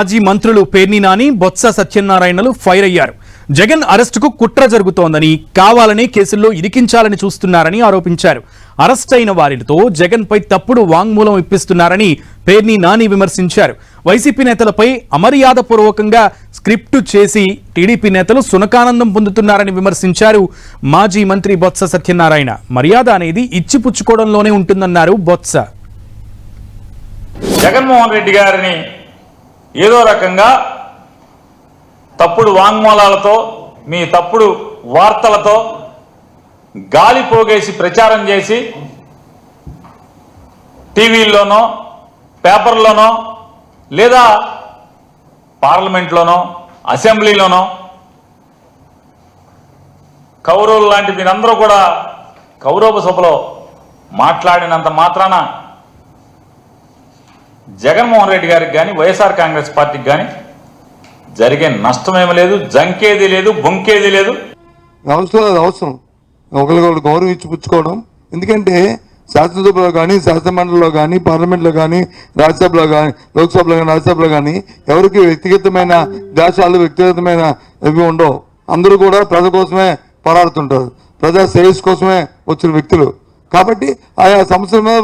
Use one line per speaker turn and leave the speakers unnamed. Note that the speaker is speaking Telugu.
మాజీ మంత్రులు పేర్ని నాని బొత్స సత్యనారాయణలు ఫైర్ అయ్యారు. జగన్ అరెస్టుకు కుట్ర జరుగుతోందని కావాలని కేసుల్లో ఇరికించాలని చూస్తున్నారని ఆరోపించారు. అరెస్ట్ అయిన వారితో జగన్ పై తప్పుడు వాంగ్మూలం ఇప్పిస్తున్నారని పేర్ని నాని విమర్శించారు. వైసీపీ నేతలపై అమర్యాదపూర్వకంగా స్క్రిప్ట్ చేసి టీడీపీ నేతలు సునకానందం పొందుతున్నారని విమర్శించారు మాజీ మంత్రి బొత్స సత్యనారాయణ. మర్యాద అనేది ఇచ్చిపుచ్చుకోవడంలోనే ఉంటుందన్నారు బొత్స.
జగన్మోహన్ రెడ్డి గారిని ఏదో రకంగా తప్పుడు వాంగ్మూలాలతో మీ తప్పుడు వార్తలతో గాలి పోగేసి ప్రచారం చేసి టీవీల్లోనో పేపర్లోనో లేదా పార్లమెంట్లోనో అసెంబ్లీలోనో కౌరవులు లాంటి మీరందరూ కూడా కౌరవ సభలో మాట్లాడినంత మాత్రాన జగన్మోహన్ రెడ్డి గారికి కానీ వైఎస్ఆర్ కాంగ్రెస్ పార్టీకి కానీ జరిగే నష్టమేమీ లేదు జంకేది లేదు బొంకేది లేదు.
అవసరం అది అవసరం. ఒకరికొకరు గౌరవం ఇచ్చి పుచ్చుకోవడం. ఎందుకంటే శాసనసభలో కానీ శాసనమండలిలో కానీ పార్లమెంట్లో కానీ రాజ్యసభలో కానీ లోక్సభలో కానీ రాజ్యసభలో కానీ ఎవరికి వ్యక్తిగతమైన దేశాలు వ్యక్తిగతమైన ఇవి ఉండవు. అందరూ కూడా ప్రజల కోసమే పోరాడుతుంటారు. ప్రజా శ్రేయస్ కోసమే వచ్చిన వ్యక్తులు. కాబట్టి ఆయా సంస్థల మీద